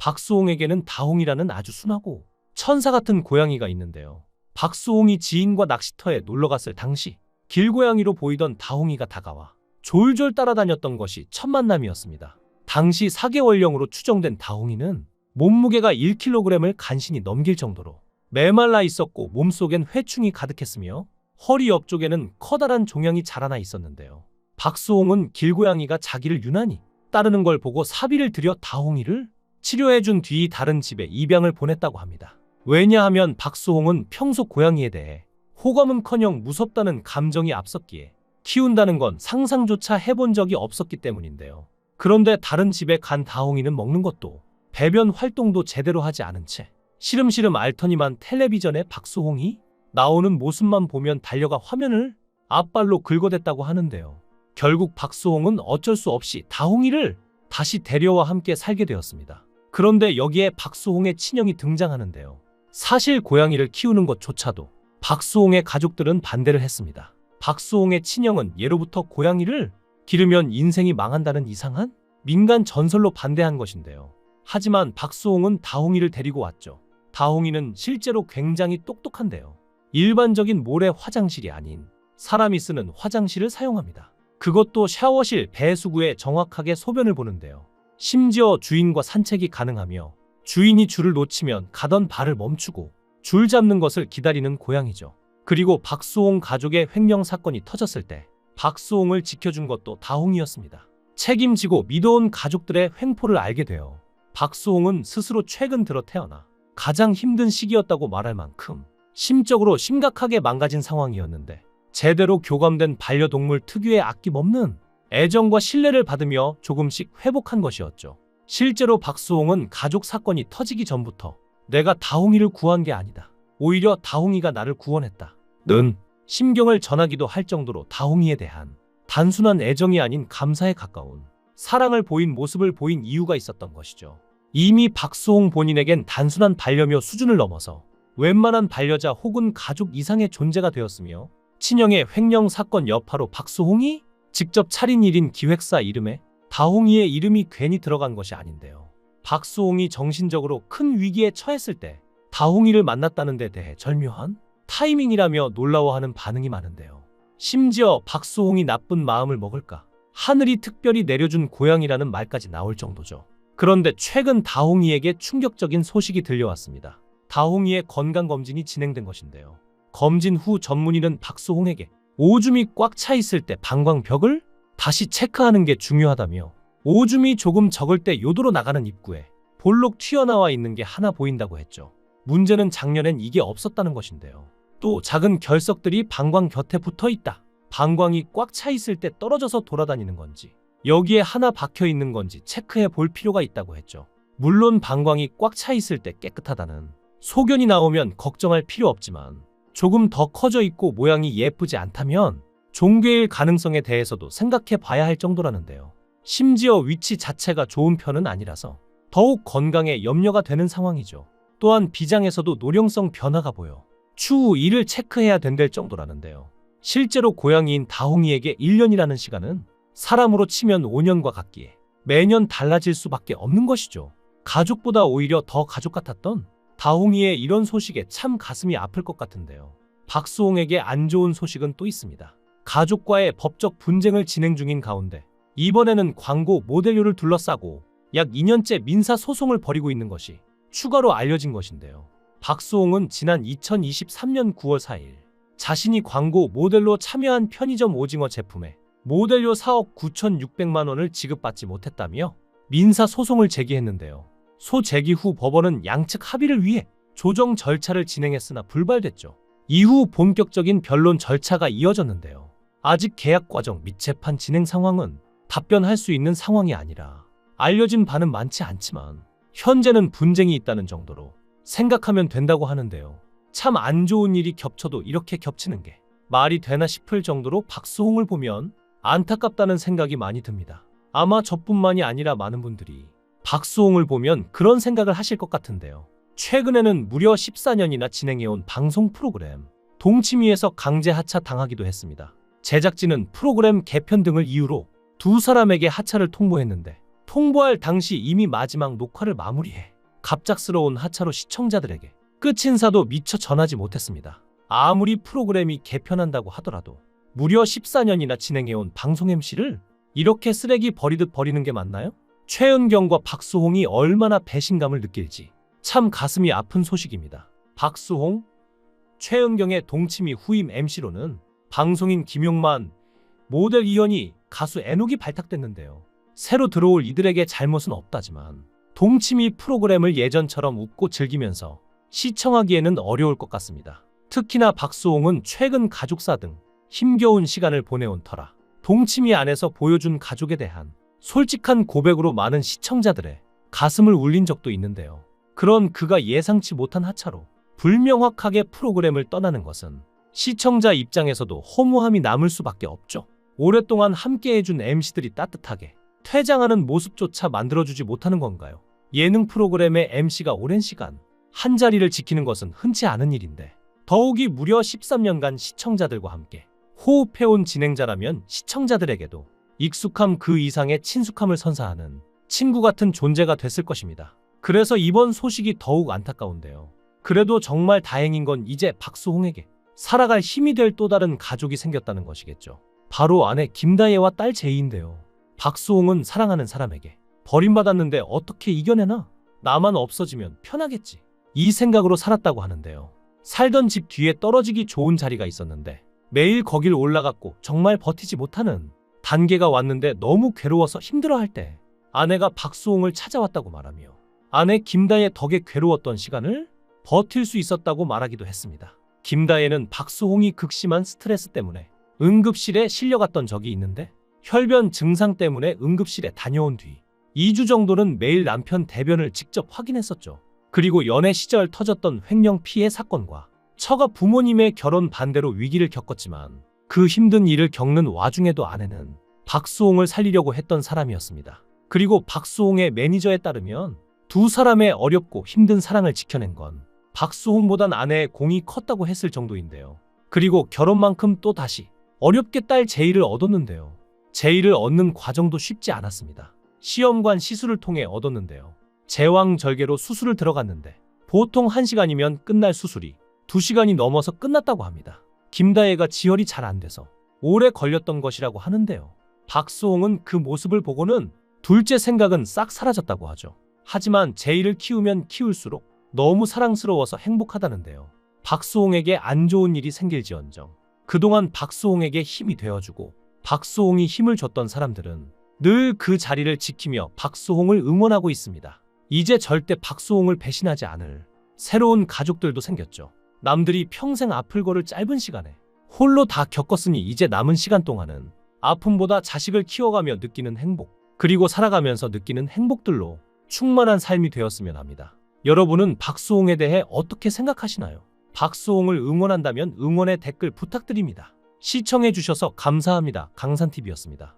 박수홍에게는 다홍이라는 아주 순하고 천사 같은 고양이가 있는데요. 박수홍이 지인과 낚시터에 놀러 갔을 당시 길고양이로 보이던 다홍이가 다가와 졸졸 따라다녔던 것이 첫 만남이었습니다. 당시 4개월령으로 추정된 다홍이는 몸무게가 1kg을 간신히 넘길 정도로 메말라 있었고 몸속엔 회충이 가득했으며 허리 옆쪽에는 커다란 종양이 자라나 있었는데요. 박수홍은 길고양이가 자기를 유난히 따르는 걸 보고 사비를 들여 다홍이를 치료해준 뒤 다른 집에 입양을 보냈다고 합니다. 왜냐하면 박수홍은 평소 고양이에 대해 호감은커녕 무섭다는 감정이 앞섰기에 키운다는 건 상상조차 해본 적이 없었기 때문인데요. 그런데 다른 집에 간 다홍이는 먹는 것도 배변 활동도 제대로 하지 않은 채 시름시름 앓더니만 텔레비전에 박수홍이 나오는 모습만 보면 달려가 화면을 앞발로 긁어댔다고 하는데요. 결국 박수홍은 어쩔 수 없이 다홍이를 다시 데려와 함께 살게 되었습니다. 그런데 여기에 박수홍의 친형이 등장하는데요. 사실 고양이를 키우는 것조차도 박수홍의 가족들은 반대를 했습니다. 박수홍의 친형은 예로부터 고양이를 기르면 인생이 망한다는 이상한 민간 전설로 반대한 것인데요. 하지만 박수홍은 다홍이를 데리고 왔죠. 다홍이는 실제로 굉장히 똑똑한데요. 일반적인 모래 화장실이 아닌 사람이 쓰는 화장실을 사용합니다. 그것도 샤워실 배수구에 정확하게 소변을 보는데요. 심지어 주인과 산책이 가능하며 주인이 줄을 놓치면 가던 발을 멈추고 줄 잡는 것을 기다리는 고양이죠. 그리고 박수홍 가족의 횡령 사건이 터졌을 때 박수홍을 지켜준 것도 다홍이었습니다. 책임지고 믿어온 가족들의 횡포를 알게 되어 박수홍은 스스로 최근 들어 태어나 가장 힘든 시기였다고 말할 만큼 심적으로 심각하게 망가진 상황이었는데 제대로 교감된 반려동물 특유의 아낌없는 애정과 신뢰를 받으며 조금씩 회복한 것이었죠. 실제로 박수홍은 가족 사건이 터지기 전부터 내가 다홍이를 구한 게 아니다. 오히려 다홍이가 나를 구원했다. 는 심경을 전하기도 할 정도로 다홍이에 대한 단순한 애정이 아닌 감사에 가까운 사랑을 보인 모습을 보인 이유가 있었던 것이죠. 이미 박수홍 본인에겐 단순한 반려묘 수준을 넘어서 웬만한 반려자 혹은 가족 이상의 존재가 되었으며 친형의 횡령 사건 여파로 박수홍이 직접 차린 일인 기획사 이름에 다홍이의 이름이 괜히 들어간 것이 아닌데요. 박수홍이 정신적으로 큰 위기에 처했을 때 다홍이를 만났다는 데 대해 절묘한 타이밍이라며 놀라워하는 반응이 많은데요. 심지어 박수홍이 나쁜 마음을 먹을까 하늘이 특별히 내려준 고양이라는 말까지 나올 정도죠. 그런데 최근 다홍이에게 충격적인 소식이 들려왔습니다. 다홍이의 건강검진이 진행된 것인데요. 검진 후 전문의는 박수홍에게 오줌이 꽉 차 있을 때 방광벽을 다시 체크하는 게 중요하다며 오줌이 조금 적을 때 요도로 나가는 입구에 볼록 튀어나와 있는 게 하나 보인다고 했죠. 문제는 작년엔 이게 없었다는 것인데요. 또 작은 결석들이 방광 곁에 붙어 있다. 방광이 꽉 차 있을 때 떨어져서 돌아다니는 건지 여기에 하나 박혀 있는 건지 체크해 볼 필요가 있다고 했죠. 물론 방광이 꽉 차 있을 때 깨끗하다는 소견이 나오면 걱정할 필요 없지만 조금 더 커져 있고 모양이 예쁘지 않다면 종괴일 가능성에 대해서도 생각해 봐야 할 정도라는데요. 심지어 위치 자체가 좋은 편은 아니라서 더욱 건강에 염려가 되는 상황이죠. 또한 비장에서도 노령성 변화가 보여 추후 이를 체크해야 된될 정도라는데요. 실제로 고양이인 다홍이에게 1년이라는 시간은 사람으로 치면 5년과 같기에 매년 달라질 수밖에 없는 것이죠. 가족보다 오히려 더 가족 같았던 다홍이의 이런 소식에 참 가슴이 아플 것 같은데요. 박수홍에게 안 좋은 소식은 또 있습니다. 가족과의 법적 분쟁을 진행 중인 가운데 이번에는 광고 모델료를 둘러싸고 약 2년째 민사 소송을 벌이고 있는 것이 추가로 알려진 것인데요. 박수홍은 지난 2023년 9월 4일 자신이 광고 모델로 참여한 편의점 오징어 제품에 모델료 4억 9,600만 원을 지급받지 못했다며 민사 소송을 제기했는데요. 소 제기 후 법원은 양측 합의를 위해 조정 절차를 진행했으나 불발됐죠. 이후 본격적인 변론 절차가 이어졌는데요. 아직 계약 과정 및 재판 진행 상황은 답변할 수 있는 상황이 아니라 알려진 바는 많지 않지만 현재는 분쟁이 있다는 정도로 생각하면 된다고 하는데요. 참 안 좋은 일이 겹쳐도 이렇게 겹치는 게 말이 되나 싶을 정도로 박수홍을 보면 안타깝다는 생각이 많이 듭니다. 아마 저뿐만이 아니라 많은 분들이 박수홍을 보면 그런 생각을 하실 것 같은데요. 최근에는 무려 14년이나 진행해온 방송 프로그램 동치미에서 강제 하차 당하기도 했습니다. 제작진은 프로그램 개편 등을 이유로 두 사람에게 하차를 통보했는데 통보할 당시 이미 마지막 녹화를 마무리해 갑작스러운 하차로 시청자들에게 끝 인사도 미처 전하지 못했습니다. 아무리 프로그램이 개편한다고 하더라도 무려 14년이나 진행해온 방송 MC를 이렇게 쓰레기 버리듯 버리는 게 맞나요? 최은경과 박수홍이 얼마나 배신감을 느낄지 참 가슴이 아픈 소식입니다. 박수홍, 최은경의 동치미 후임 MC로는 방송인 김용만, 모델 이현이, 가수 애녹이 발탁됐는데요. 새로 들어올 이들에게 잘못은 없다지만 동치미 프로그램을 예전처럼 웃고 즐기면서 시청하기에는 어려울 것 같습니다. 특히나 박수홍은 최근 가족사 등 힘겨운 시간을 보내온 터라 동치미 안에서 보여준 가족에 대한 솔직한 고백으로 많은 시청자들의 가슴을 울린 적도 있는데요. 그런 그가 예상치 못한 하차로 불명확하게 프로그램을 떠나는 것은 시청자 입장에서도 허무함이 남을 수밖에 없죠. 오랫동안 함께해준 MC들이 따뜻하게 퇴장하는 모습조차 만들어주지 못하는 건가요? 예능 프로그램의 MC가 오랜 시간 한 자리를 지키는 것은 흔치 않은 일인데 더욱이 무려 13년간 시청자들과 함께 호흡해온 진행자라면 시청자들에게도 익숙함 그 이상의 친숙함을 선사하는 친구 같은 존재가 됐을 것입니다. 그래서 이번 소식이 더욱 안타까운데요. 그래도 정말 다행인 건 이제 박수홍에게 살아갈 힘이 될 또 다른 가족이 생겼다는 것이겠죠. 바로 아내 김다혜와 딸 제이인데요. 박수홍은 사랑하는 사람에게 버림받았는데 어떻게 이겨내나? 나만 없어지면 편하겠지. 이 생각으로 살았다고 하는데요. 살던 집 뒤에 떨어지기 좋은 자리가 있었는데 매일 거길 올라갔고 정말 버티지 못하는 단계가 왔는데 너무 괴로워서 힘들어할 때 아내가 박수홍을 찾아왔다고 말하며 아내 김다혜 덕에 괴로웠던 시간을 버틸 수 있었다고 말하기도 했습니다. 김다혜는 박수홍이 극심한 스트레스 때문에 응급실에 실려갔던 적이 있는데 혈변 증상 때문에 응급실에 다녀온 뒤 2주 정도는 매일 남편 대변을 직접 확인했었죠. 그리고 연애 시절 터졌던 횡령 피해 사건과 처가 부모님의 결혼 반대로 위기를 겪었지만 그 힘든 일을 겪는 와중에도 아내는 박수홍을 살리려고 했던 사람이었습니다. 그리고 박수홍의 매니저에 따르면 두 사람의 어렵고 힘든 사랑을 지켜낸 건 박수홍보단 아내의 공이 컸다고 했을 정도인데요. 그리고 결혼만큼 또 다시 어렵게 딸 제이를 얻었는데요. 제이를 얻는 과정도 쉽지 않았습니다. 시험관 시술을 통해 얻었는데요. 제왕절개로 수술을 들어갔는데 보통 1시간이면 끝날 수술이 2시간이 넘어서 끝났다고 합니다. 김다혜가 지혈이 잘 안 돼서 오래 걸렸던 것이라고 하는데요. 박수홍은 그 모습을 보고는 둘째 생각은 싹 사라졌다고 하죠. 하지만 제이를 키우면 키울수록 너무 사랑스러워서 행복하다는데요. 박수홍에게 안 좋은 일이 생길지언정 그동안 박수홍에게 힘이 되어주고 박수홍이 힘을 줬던 사람들은 늘 그 자리를 지키며 박수홍을 응원하고 있습니다. 이제 절대 박수홍을 배신하지 않을 새로운 가족들도 생겼죠. 남들이 평생 아플 거를 짧은 시간에 홀로 다 겪었으니 이제 남은 시간 동안은 아픔보다 자식을 키워가며 느끼는 행복, 그리고 살아가면서 느끼는 행복들로 충만한 삶이 되었으면 합니다. 여러분은 박수홍에 대해 어떻게 생각하시나요? 박수홍을 응원한다면 응원의 댓글 부탁드립니다. 시청해주셔서 감사합니다. 강산TV였습니다.